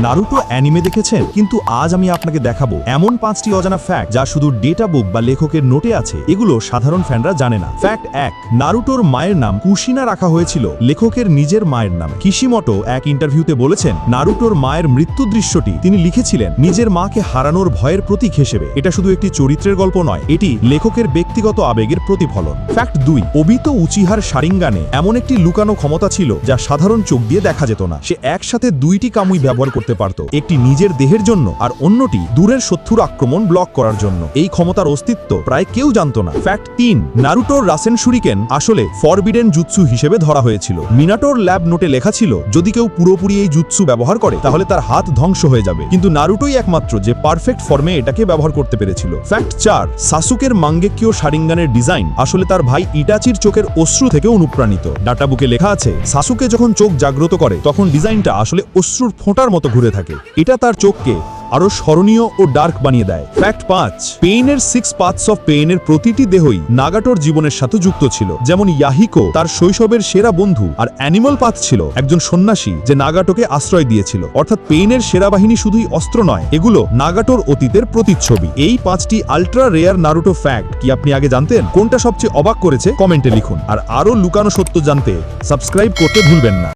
Naruto anime দেখেছেন? কিন্তু আজ আমি আপনাকে দেখাবো এমন পাঁচটি অজানা ফ্যাক্ট যা শুধু ডেটা বুক বা লেখকের নোটে আছে। এগুলো সাধারণ ফ্যানরা জানে না। ফ্যাক্ট এক, নারুটোর মায়ের নাম কুশিনা রাখা হয়েছিল। লেখকের নিজের মায়ের নামে। কিশিমটো এক ইন্টারভিউতে বলেছেন, নারুটোর মায়ের মৃত্যু দৃশ্যটি তিনি লিখেছিলেন নিজের মাকে হারানোর ভয়ের প্রতীক হিসেবে। এটা শুধু একটি চরিত্রের গল্প নয়, এটি লেখকের ব্যক্তিগত আবেগের প্রতিফলন। ফ্যাক্ট দুই, অবিত উচিহার সারিঙ্গানে এমন একটি লুকানো ক্ষমতা ছিল যা সাধারণ চোখ দিয়ে দেখা যেত না। সে একসাথে দুইটি কামুই ব্যবহার করতে। পারত। একটি নিজের দেহের জন্য আর অন্যটি দূরের শত্রুর আক্রমণ ব্লক করার জন্য। এই ক্ষমতার অস্তিত্ব প্রায় কেউ জানত না। ফ্যাক্ট তিন, নারুটোর রাসেন শুরিকেন আসলে ফরবিডেন জুৎসু হিসেবে ধরা হয়েছিল। মিনাটোর ল্যাব নোটে লেখা ছিল, যদি কেউ পুরোপুরি এই জুৎসু ব্যবহার করে, তাহলে তার হাত ধ্বংস হয়ে যাবে। কিন্তু নারুটোই একমাত্র যে পারফেক্ট ফর্মে এটাকে ব্যবহার করতে পেরেছিল। ফ্যাক্ট চার, সাসুকের মাঙ্গেকীয় সারিঙ্গানের ডিজাইন আসলে তার ভাই ইটাচির চোখের অশ্রু থেকে অনুপ্রাণিত। ডাটা বুকে লেখা আছে, সাসুকে যখন চোখ জাগ্রত করে, তখন ডিজাইনটা আসলে অশ্রুর ফোঁটার মতো ঘুরে থাকে। এটা তার চোখকে আরও স্মরণীয় ও ডার্ক বানিয়ে দেয়। ফ্যাক্ট পাঁচ, পেইনের সিক্স পার্টস অফ পেইনের প্রতিটি দেহই নাগাটোর জীবনের সাথে যুক্ত ছিল। যেমন ইয়াহিকো, তার শৈশবের সেরা বন্ধু আর অ্যানিমাল পাথ ছিল। একজন সন্ন্যাসী যে নাগাটোকে আশ্রয় দিয়েছিল। অর্থাৎ পেইনের সেরা বাহিনী শুধুই অস্ত্র নয়, এগুলো নাগাটোর অতীতের প্রতিচ্ছবি। এই পাঁচটি আল্ট্রা রেয়ার নারুটো ফ্যাক্ট কি আপনি আগে জানতেন? কোনটা সবচেয়ে অবাক করেছে? কমেন্টে লিখুন। আর আরও লুকানো সত্য জানতে সাবস্ক্রাইব করতে ভুলবেন না।